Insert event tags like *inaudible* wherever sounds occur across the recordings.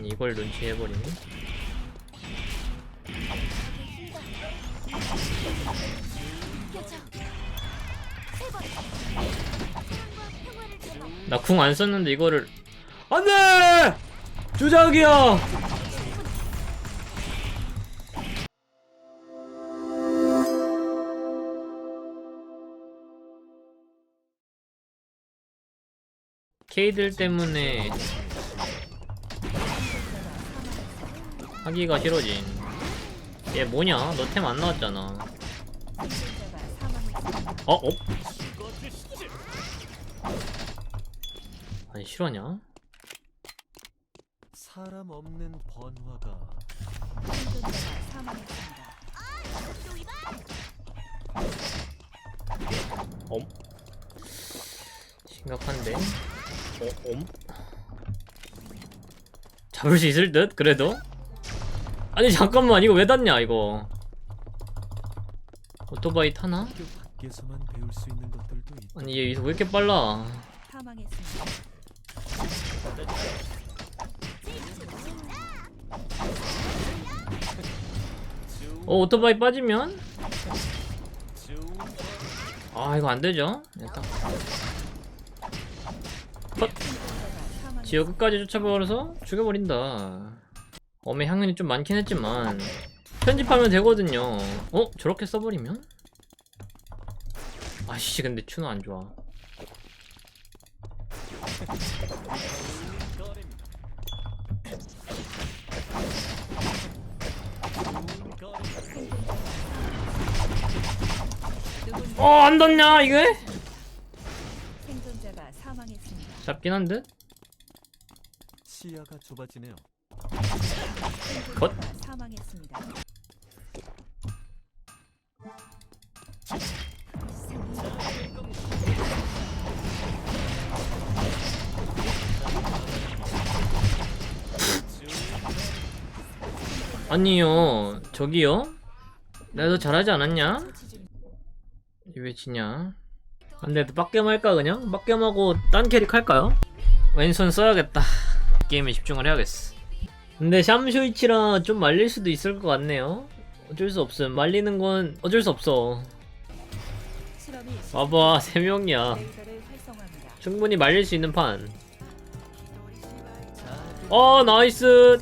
아니 이걸 눈치해버리네. 나궁 안 썼는데 이거를. 안돼! 주작이야! 케이들 때문에 하기가 싫어진 얘 뭐냐 너 템 안 나왔잖아 어? 어? 아니 싫어하냐? 사람 없는 번화가 엄? 심각한데? 어? 엄? 잡을 수 있을 듯? 그래도? 아니 잠깐만 이거 왜 닿냐 이거 오토바이 타나? 아니 얘왜 이렇게 빨라. 어 오토바이 빠지면? 아 이거 안되죠 일단 컷 지역 끝까지 쫓아버려서 죽여버린다 엄의 향연이 좀 많긴 했지만 편집하면 되거든요 어? 저렇게 써버리면? 아씨 근데 추는 안 좋아 어 안 닿냐 이게? 잡긴 한듯? 시야가 좁아지네요. 컷. 아니요 저기요? 더 잘하지 않았냐? 이왜 지냐? 안돼 또 빡겜 할까 그냥? 빡겜하고 딴 캐릭 할까요? 왼손 써야겠다 게임에 집중을 해야겠어 근데 샴쇼이치라 좀 말릴 수도 있을 것 같네요. 어쩔 수 없음 말리는 건 어쩔 수 없어. 봐봐 *laughs* 세 명이야. 충분히 말릴 수 있는 판. 어 나이스.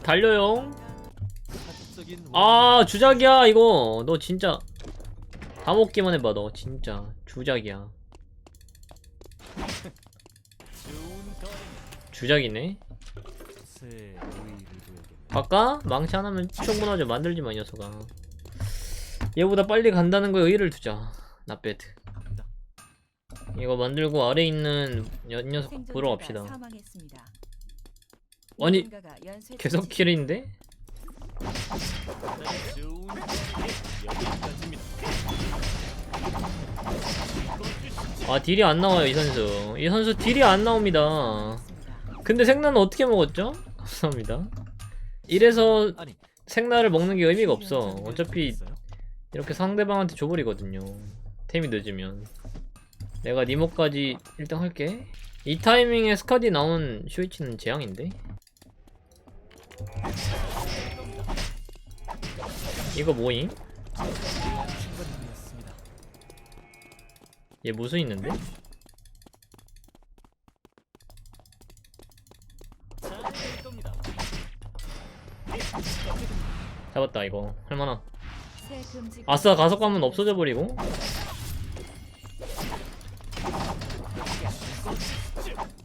사적인 아 주작이야 이거. 너 진짜. 다 먹기만 해봐 너 진짜. 주작이야. *laughs* 주작이네 바까? 망치 하나면 충분하죠 만들지 마 이 녀석아 얘보다 빨리 간다는 거에 의의를 두자 나배드 이거 만들고 아래 있는 여, 녀석 보러 갑시다. 아니, 계속 킬인데? 아 딜이 안 나와요 이 선수 이 선수 딜이 안 나옵니다. 근데 생나는 어떻게 먹었죠? *laughs* 감사합니다 이래서 생나를 먹는 게 의미가 없어 신기한 어차피 있어요? 이렇게 상대방한테 줘버리거든요 템이 늦으면 내가 니모까지 1등 할게 이 타이밍에 스카디 나온 쇼이치는 재앙인데 이거 뭐임? 얘 무슨 있는데? 잡았다 이거. 금지 아싸 가속감은 없어져 버리고.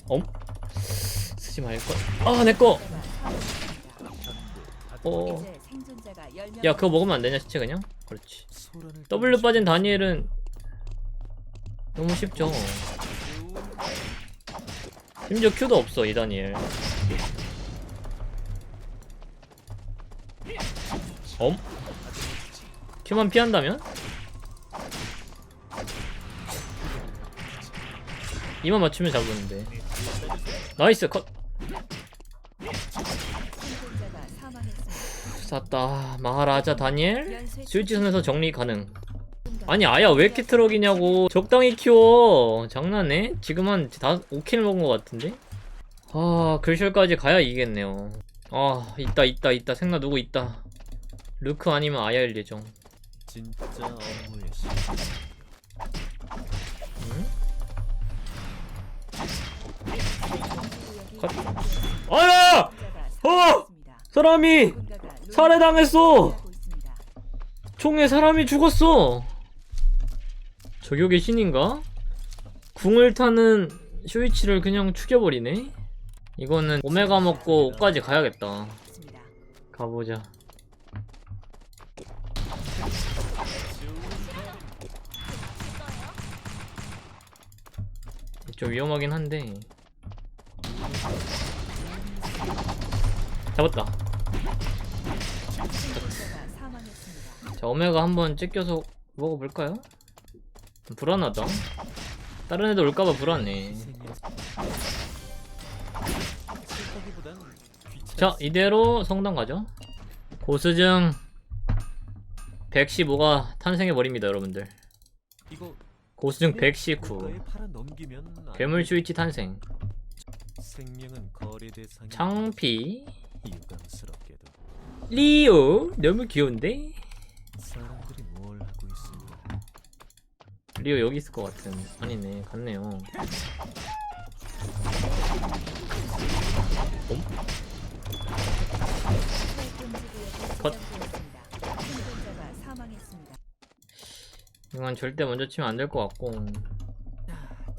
엄? 쓰지 말걸? 아 내꺼 어. 이제 생존자가 10명 야 그거 먹으면 안 되냐 시체 그냥? 그렇지. W 빠진 다니엘은 너무 쉽죠. 심지어 Q도 없어 이 다니엘 엄? Q만 피한다면? 이만 맞추면 잡았는데 나이스 컷. 샀다 마하라자 다니엘 연쇄 스위치 선에서 정리 가능 아니 아야 왜 이렇게 트럭이냐고 적당히 키워 장난해? 지금 한 다, 5킬 먹은 것 같은데? 아 글셜까지 가야 이기겠네요 아 있다 있다 있다 생나 누구 있다 르크 아니면 아야일 예정 진짜 업무의 시 응? 컷. 아야! 사망했습니다. 사람이 살해당했어! 총에 사람이 죽었어 저격의 신인가? 궁을 타는 쇼이치를 그냥 죽여버리네 이거는 오메가 먹고 옷까지 가야겠다. 가보자 좀 위험하긴 한데. 잡았다. 자 오메가 한번 째껴서 먹어볼까요? 불안하다. 다른 애들 올까봐 불안해. 자 이대로 성당 가죠. 고수증 115가 탄생해버립니다 여러분들. 이거 고수증 국가에 119 팔아 넘기면 안 괴물 돼. 스위치 탄생 창피. 리오 너무 귀여운데? 리오 여기 있을 것 같은 아니네. 갔네요 이건 절대 먼저 치면 안 될 것 같고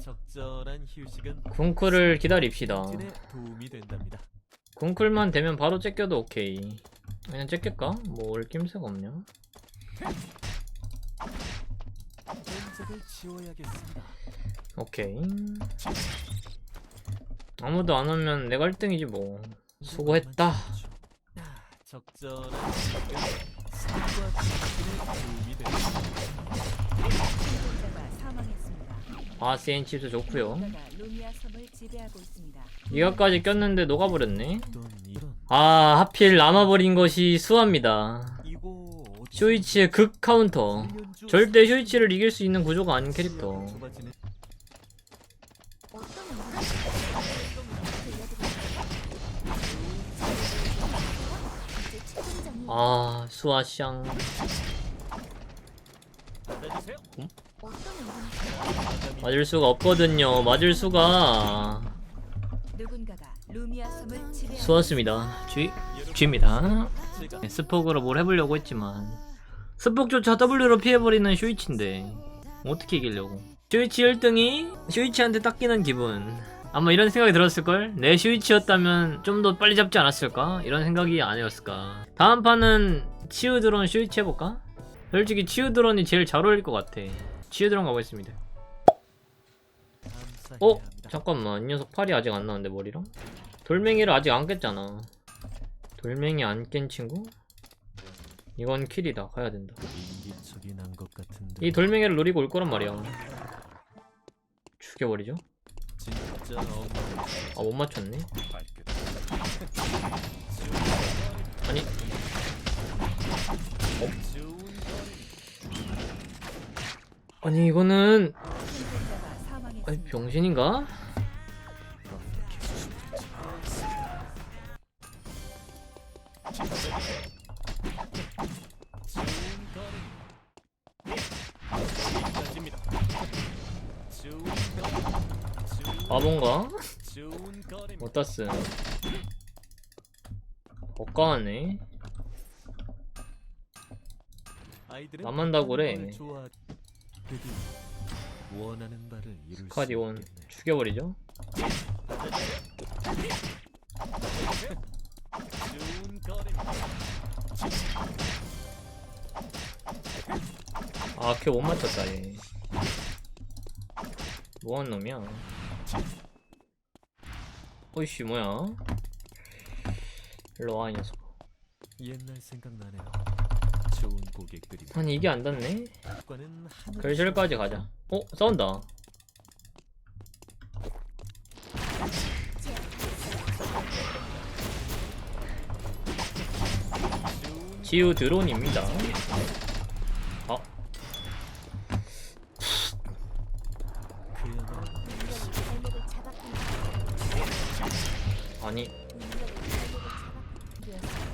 적절한 휴식은 궁쿨을 기다립시다 진에 도움이 된답니다. 궁쿨만 되면 바로 째껴도 오케이 그냥 째낄까? 뭐올 낌새가 없냐? 지워야겠습니다. 오케이 아무도 안 오면 내가 1등이지 뭐 수고했다 아, 적절한 휴식은 삶과 정신에 도움이 사망했습니다. 아시엔 칩스 좋구요 있습니다. 이가까지 꼈는데 녹아버렸네 아 하필 남아버린 것이 수아입니다 쇼이치의 극 카운터 절대 쇼이치를 이길 수 있는 구조가 아닌 캐릭터. 아 수아샹. 맞을 수가 없거든요. 맞을 수가. 수았습니다. G G입니다. 네, 스폭으로 뭘 해보려고 했지만. 스폭조차 W로 피해버리는 쇼이치인데. 어떻게 이기려고? 쇼이치 1등이 쇼이치한테 닦이는 기분. 아마 이런 생각이 들었을걸? 내 쇼이치였다면 좀 더 빨리 잡지 않았을까? 이런 생각이 아니었을까? 다음 판은 치우드론 쇼이치 해볼까? 솔직히 치우드론이 제일 잘 어울릴 것 같아. 치우드론 가보겠습니다. 어? 잠깐만 이 녀석 팔이 아직 안 나왔는데 머리랑? 돌멩이를 아직 안 깼잖아. 돌멩이 안 깬 친구? 이건 킬이다. 가야 된다. 이 돌멩이를 노리고 올 거란 말이야. 죽여버리죠? 아 못 맞췄네. 아니. 좋은 아니 이거는. 아니 병신인가? 바본가? 어따 쓴 억까하네 남한다고 그래. 원하는 바를 이룰 수 카디온 있겠네. 죽여버리죠 거리입니다. 아걔 못 맞췄다 얘 뭐하는 놈이야 어이씨 뭐야 일로 와 이 녀석 옛날 생각나네요. 좋은 고객들이 아니 이게 안 닿네. 결실까지 가자. 어? 싸운다. 지우 드론입니다. 아. 그야말로 아니.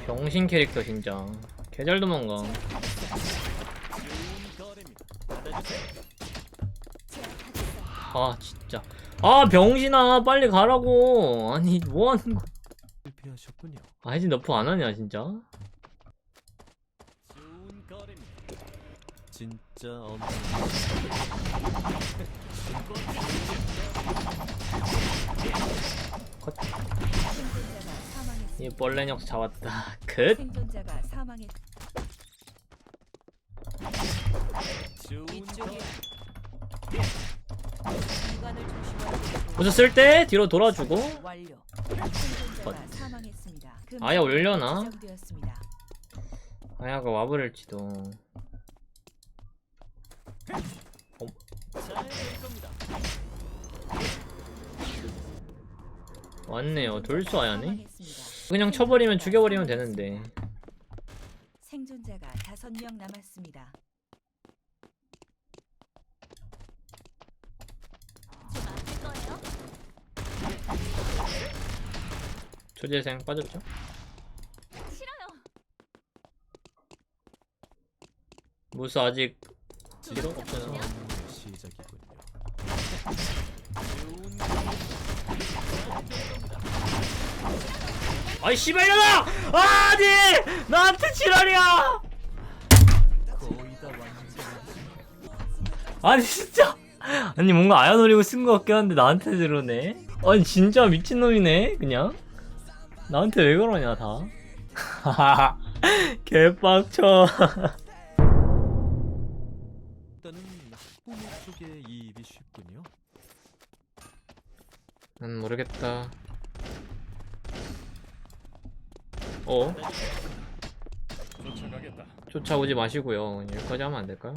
병신 캐릭터 진짜 개잘 도망가. 아 진짜 아 병신아 빨리 가라고 아니 뭐 하는 거 실패하셨군요. 아 혜진 너프 안 하냐 진짜. 진짜 엄청 생 이 벌레 녀석 잡았다 끝 생존자가 사망했. 거래. 기관을 중심으로 웃었을 때 뒤로 돌아주고 완료. 생존자가 사망했습니다. 그 아예 올려나? 지정되었습니다. 아야가 와버릴지도 겁니다. 왔네요 돌수 아야네 사망했습니다. 그냥 쳐버리면 죽여버리면 되는데 생존자가 다섯 명 남았습니다. 초재생 빠졌죠? 무스 아직 리더 없잖아 시작이군요. 좋은 아이 씨발려나! 아니! 나한테 지랄이야! 거의 다 완성. 아니 진짜 아니 뭔가 아야 노리고 쓴 것 같긴 한데 나한테 들어오네 아니 진짜 미친놈이네 그냥 나한테 왜 그러냐 다 *laughs* 개빡쳐 일단은 학부모 쪽에 이입이 쉽군요. 난 모르겠다 어? 쫓아가겠다. 쫓아오지 마시고요 여기까지 하면 안 될까요?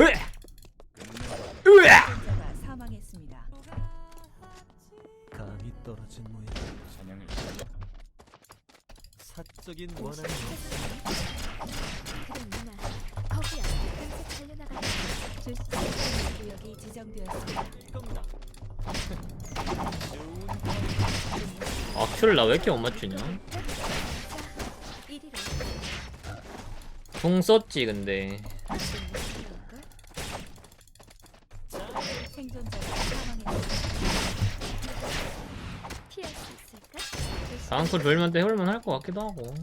으에! 으에! 생존자가 사망했습니다. 감이 떨어진 모양. 사냥을 사적인 원한이 그래 누나 거기야 깜짝 달려나가 줄수 있는 구역이 지정되었습니다. 아 큐를 나 왜 이렇게 못 맞추냐 궁 썼지 근데? 다음 쿨 돌면 때 해볼만 할 것 같기도 하고.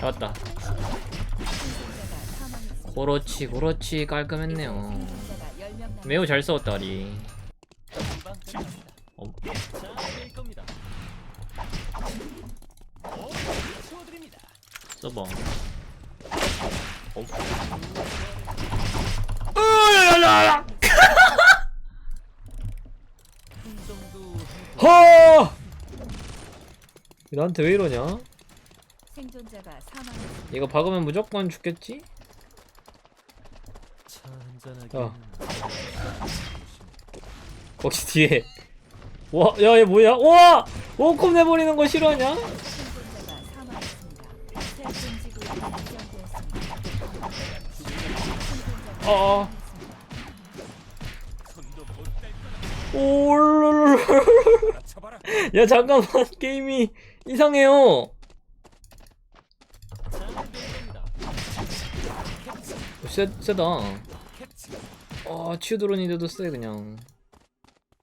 잡았다 그렇지 그렇지 깔끔했네요 생존자가 10명 남았습니다. 매우 잘 싸웠다 리. 어. 써봐 어. 허! *laughs* 나한테 왜 이러냐? 이거 박으면 무조건 죽겠지? 어. 거기 뒤에 와, 야, 얘 뭐야? 와! 워컵 내버리는 거 싫어하냐? 어. 사망했습니다. 오르르르 야, 잠깐만. 게임이 이상해요. 세, 세다. 아, 치유드론인데도 세, 그냥.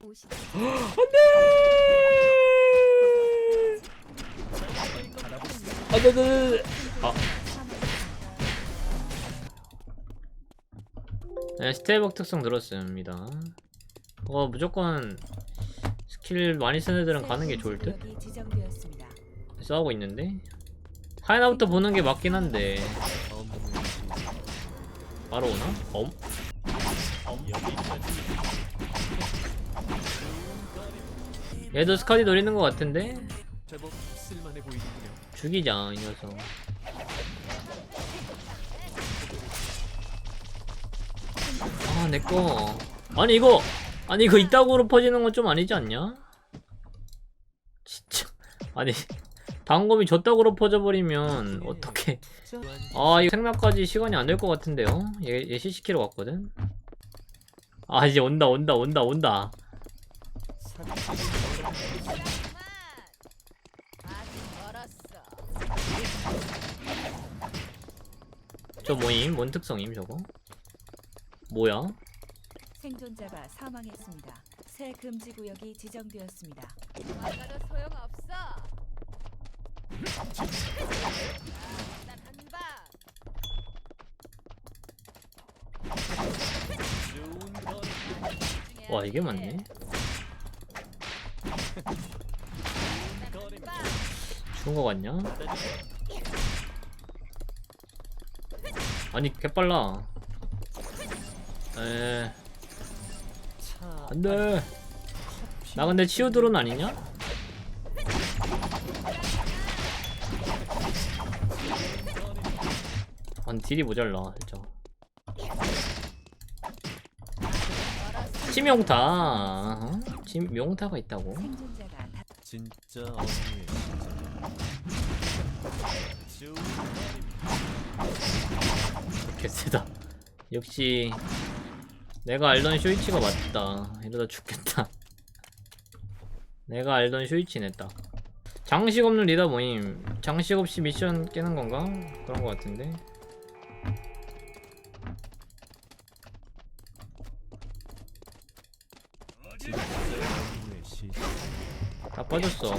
*gasps* 옷이 안 돼! 안 돼, 안 돼, 안 돼. 아. 네, 스테이벅 특성 들었습니다. 어, 무조건 스킬 많이 쓰는 애들은 가는 게 좋을 듯? 싸우고 있는데? 하이나부터 보는 게 맞긴 한데. 바로 오나? 엄? 얘도 스카디 노리는 것 같은데? 제법 쓸만해 보이는군요. 죽이자, 이 녀석. 아, 내꺼. 아니, 이거, 아니, 이거 이따구로 퍼지는 건 좀 아니지 않냐? 진짜. 아니, 단검이 저따구로 퍼져버리면 어떻게 아 이거 생각까지 시간이 안 될 것 같은데요 얘, 얘 CC키로 갔거든 아 이제 온다 온다 온다 온다 저 뭐임? 뭔 특성임 저거? 뭐야? 생존자가 사망했습니다. 새 금지 구역이 지정되었습니다. 막아도 소용없어. 난 한방. 와 이게 맞네 죽은 거 같냐? 아니 개빨라. 에. 안돼. 나 근데 치유드론 아니냐? 아니 딜이 모자라 진짜. 치명타 어? 치명타가 있다고? 진짜 시작. 개쎄다 역시 내가 알던 쇼이치가 맞다 이러다 죽겠다 *laughs* 내가 알던 쇼이치네 딱 장식 없는 리더 모임 장식 없이 미션 깨는 건가? 그런 거 같은데 진짜 어둠의 시작. 다 빠졌어.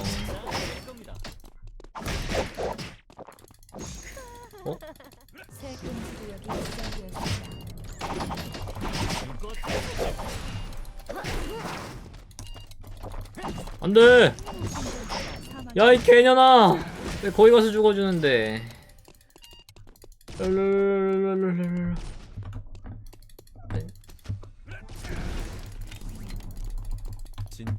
안돼 생존자가 사망. 야이 개년아 왜 거기 가서 죽어주는데 랄랄랄랄랄랄랄. 진짜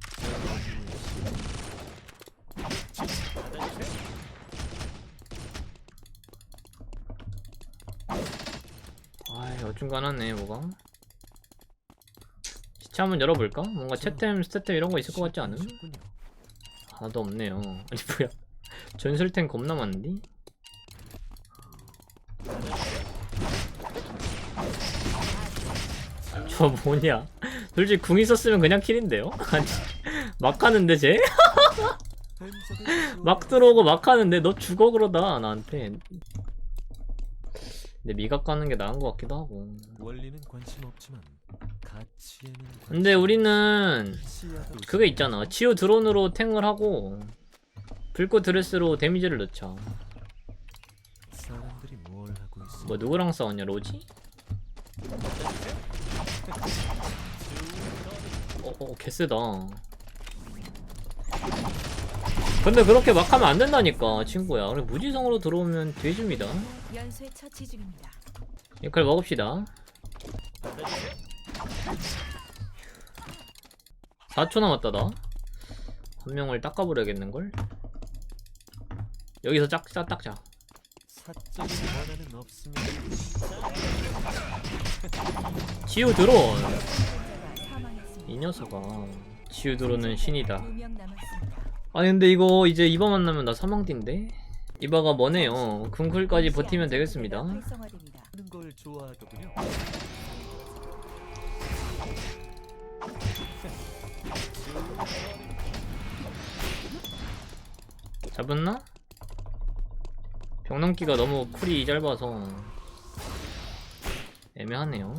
어둠의 시작. 아이 어 중간하네 뭐가 시체 한번 열어볼까? 뭔가 채템 스태템 이런 거 있을 것 같지 않음? 하나도 없네요 *laughs* 아니 뭐야 전술템 겁나 많은데? 저 뭐냐 솔직히 궁 있었으면 그냥 킬인데요? *laughs* 아니 막 하는데 쟤? *laughs* 막 들어오고 막 하는데 너 죽어 그러다 나한테 근데 미각 가는 게 나은 것 같기도 하고 원리는 관심 없지만 가치에는 관심 근데 우리는 그게 있잖아 치유 드론으로 탱을 하고 불꽃 드레스로 데미지를 넣자 사람들이 뭘 하고 있어? 뭐 누구랑 싸웠냐 로지? 어, 어 개쎄다 근데 그렇게 막 하면 안 된다니까 친구야. 그래 무지성으로 들어오면 돼줍니다. 연쇄 처치 중입니다. 이걸 먹읍시다. 4초 남았다 나한 명을 닦아버려야겠는걸? 여기서 짝, 짝, 닦자. 사적인 원한은 없으면 치유 드론. 사망했습니다. 이 녀석아. 치유 드론은 신이다. 2명 남았습니다. 아니 근데 이거 이제 이바 만나면 나 사망띠인데? 이바가 뭐네요 궁쿨까지 버티면 되겠습니다 걸 좋아하더군요. 잡았나? 병넘기가 너무 쿨이 짧아서 애매하네요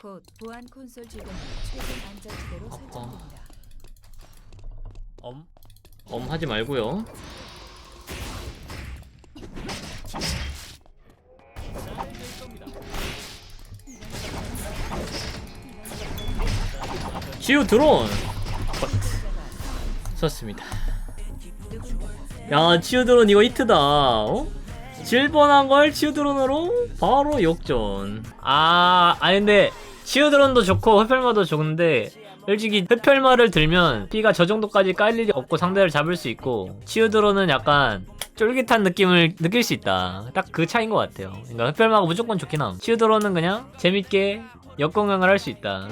곧 보안 콘솔 주변이 최종 안전지대로 설정됩니다. 엄? 엄 하지 말고요. 치유 드론. 썼습니다. 야 치유 드론 이거 히트다. 어? 질 뻔한 걸 치유 드론으로 바로 역전. 아 아니 근데 치유 드론도 좋고 흡혈마도 좋은데 솔직히 흡혈마를 들면 피가 저 정도까지 깔 일이 없고 상대를 잡을 수 있고 치유 드론은 약간 쫄깃한 느낌을 느낄 수 있다. 딱 그 차이인 것 같아요. 그러니까 흡혈마가 무조건 좋긴 함. 치유 드론은 그냥 재밌게 역공격을 할 수 있다